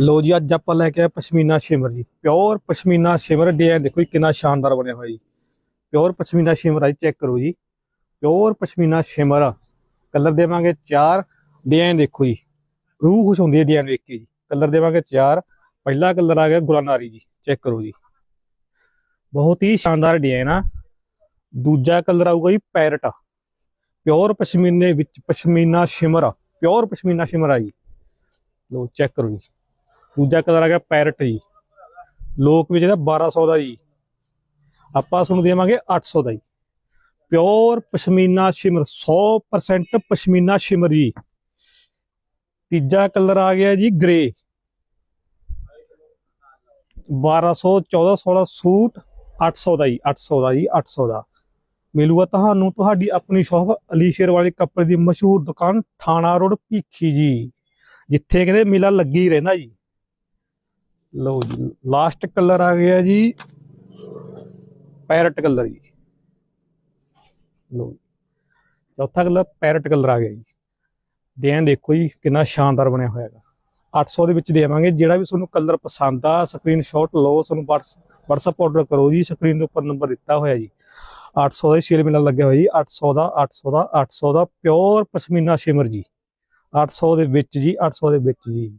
ਲੋ ਜੀ, ਅੱਜ ਆਪਾਂ ਲੈ ਕੇ ਆਏ ਪਸ਼ਮੀਨਾ ਸ਼ਿਮਰ ਜੀ। ਪਿਓਰ ਪਸ਼ਮੀਨਾ ਸ਼ਿਮਰ ਡਿਜ਼ਾਈਨ ਦੇਖੋ ਜੀ, ਕਿੰਨਾ ਸ਼ਾਨਦਾਰ ਬਣਿਆ ਹੋਇਆ ਜੀ। ਪਿਓਰ ਪਸ਼ਮੀਨਾ ਸ਼ਿਮਰ ਆ ਚੈੱਕ ਕਰੋ ਜੀ। ਪਿਓਰ ਪਸ਼ਮੀਨਾ ਸ਼ਿਮਰ, ਕਲਰ ਦੇਵਾਂਗੇ ਚਾਰ ਡਿਜ਼ਾਈਨ ਦੇਖੋ ਜੀ। ਰੂਹ ਖੁਸ਼ ਹੁੰਦੀ ਹੈ ਡਿਜ਼ਾਈਨ ਵੇਖ ਕੇ ਜੀ। ਕਲਰ ਦੇਵਾਂਗੇ ਚਾਰ, ਪਹਿਲਾ ਕਲਰ ਆ ਗਿਆ ਗੁਲਾਨਾਰੀ ਜੀ, ਚੈੱਕ ਕਰੋ ਜੀ। ਬਹੁਤ ਹੀ ਸ਼ਾਨਦਾਰ ਡਿਜ਼ਾਈਨ ਆ। ਦੂਜਾ ਕਲਰ ਆਊਗਾ ਜੀ ਪੈਰਟ। ਪਿਓਰ ਪਸ਼ਮੀਨੇ ਵਿੱਚ pashmina shimmer, pure pashmina shimmer ਆ ਜੀ। ਲੋ ਚੈੱਕ ਕਰੋ ਜੀ। ਦੂਜਾ ਕਲਰ ਆ ਗਿਆ ਪੈਰਟ ਜੀ। ਲੋਕ ਵਿੱਚ ਇਹਦਾ 1200 ਦਾ ਜੀ। ਆਪਾਂ ਤੁਹਾਨੂੰ ਦੇਵਾਂਗੇ 800 ਦਾ ਜੀ। Pure pashmina shimmer 100% pashmina shimmer ਜੀ। ਤੀਜਾ ਕਲਰ ਆ ਗਿਆ ਜੀ ਗ੍ਰੇ। 1200 1400 ਸੂਟ 800 ਦਾ ਜੀ 800 ਦਾ ਜੀ 800 ਦਾ। ਮਿਲੂਗਾ ਤੁਹਾਨੂੰ ਤੁਹਾਡੀ ਆਪਣੀ ਸ਼ੌਪ ਅਲੀ ਸ਼ੇਰ ਵਾਲੇ ਕੱਪੜੇ ਦੀ ਮਸ਼ਹੂਰ ਦੁਕਾਨ ਥਾਣਾ ਰੋਡ, ਭੀਖੀ ਜੀ। ਜਿੱਥੇ ਕਹਿੰਦੇ ਮੇਲਾ ਲੱਗੀ ਰਹਿੰਦਾ ਜੀ। ਲਓ ਜੀ ਲਾਸਟ ਕਲਰ ਆ ਗਿਆ ਜੀ ਪੈਰਟ ਕਲਰ ਜੀ। ਲਓ ਜੀ। ਚੌਥਾ ਕਲਰ ਪੈਰਟ ਕਲਰ ਆ ਗਿਆ ਜੀ। ਡਿਜ਼ਾਈਨ ਦੇਖੋ ਜੀ, ਕਿੰਨਾ ਸ਼ਾਨਦਾਰ ਬਣਿਆ ਹੋਇਆ ਹੈਗਾ। 800 ਦੇ ਵਿੱਚ ਦੇਵਾਂਗੇ ਜਿਹੜਾ ਵੀ ਤੁਹਾਨੂੰ ਕਲਰ ਪਸੰਦ ਆ ਸਕਰੀਨਸ਼ਾਟ ਲਓ, ਤੁਹਾਨੂੰ WhatsApp ਆਰਡਰ ਕਰੋ ਜੀ ਸਕਰੀਨ ਦੇ ਉੱਪਰ ਨੰਬਰ ਦਿੱਤਾ ਹੋਇਆ ਜੀ। 800 ਦਾ ਸ਼ੇਰ ਮੇਲਾ ਲੱਗਿਆ ਹੋਇਆ ਜੀ 800 ਦਾ 800 ਦਾ 800 ਦਾ ਪਿਓਰ ਪਸ਼ਮੀਨਾ ਸ਼ਿਮਰ ਜੀ। 800 ਦੇ ਵਿੱਚ ਜੀ 800 ਦੇ ਵਿੱਚ ਜੀ।